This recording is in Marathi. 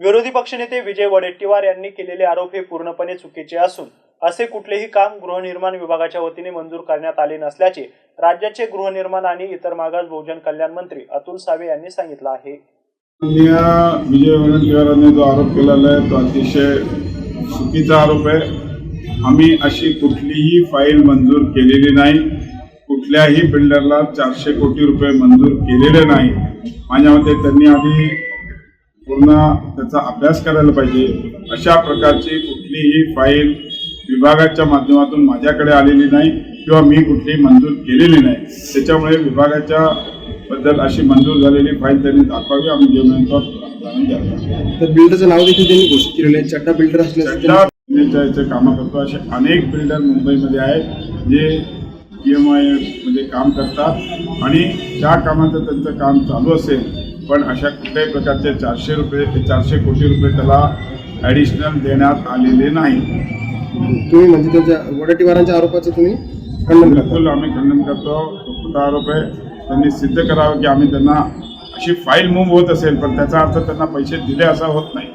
विरोधी पक्षनेते विजय वडेट्टीवार यांनी केलेले आरोप हे पूर्णपणे चुकीचे असून असे कुठलेही काम गृहनिर्माण विभागाच्या वतीने मंजूर करण्यात आले नसल्याचे राज्याचे गृहनिर्माण आणि इतर मागास बहुजन कल्याण मंत्री अतुल सावे यांनी सांगितलं आहे. विजय वडेट्टीवारांनी जो आरोप केलेला आहे तो अतिशय चुकीचा आरोप आहे. आम्ही अशी कुठलीही फाईल मंजूर केलेली नाही. कुठल्याही बिल्डरला चारशे कोटी रुपये मंजूर केलेले नाही. माझ्या मते त्यांनी आधी पूर्ण त्याचा अभ्यास करायला पाहिजे. अशा प्रकारची कुठलीही फाईल विभागाच्या माध्यमातून माझ्याकडे आलेली नाही किंवा मी कुठलीही मंजूर केलेली नाही. त्याच्यामुळे विभागाच्या बद्दल अशी मंजूर झालेली फाईल त्यांनी दाखवावी. आम्ही घ्यायला तर बिल्डरचं नाव देखील त्यांनी घोषित केलेलं आहे. चड्डा बिल्डर चड्डा बिल्डरचे कामं करतो. असे अनेक बिल्डर मुंबईमध्ये आहेत जे ई एम आयमध्ये काम करतात. आणि त्या कामाचं त्यांचं काम चालू असेल पण अशा कुठल्याही प्रकारचे चारशे रुपये चारशे कोटी रुपये त्याला ॲडिशनल देण्यात आलेले नाही. तुम्ही म्हणजे त्यांच्या वडाटीवारांच्या आरोपाचं तुम्ही खंडन करता? बिलकुल आम्ही खंडन करतो. तो खोटा आरोप आहे. त्यांनी सिद्ध करावं की आम्ही त्यांना अशी फाईल मूव्ह होत असेल पण त्याचा अर्थ त्यांना पैसे दिले असा होत नाही.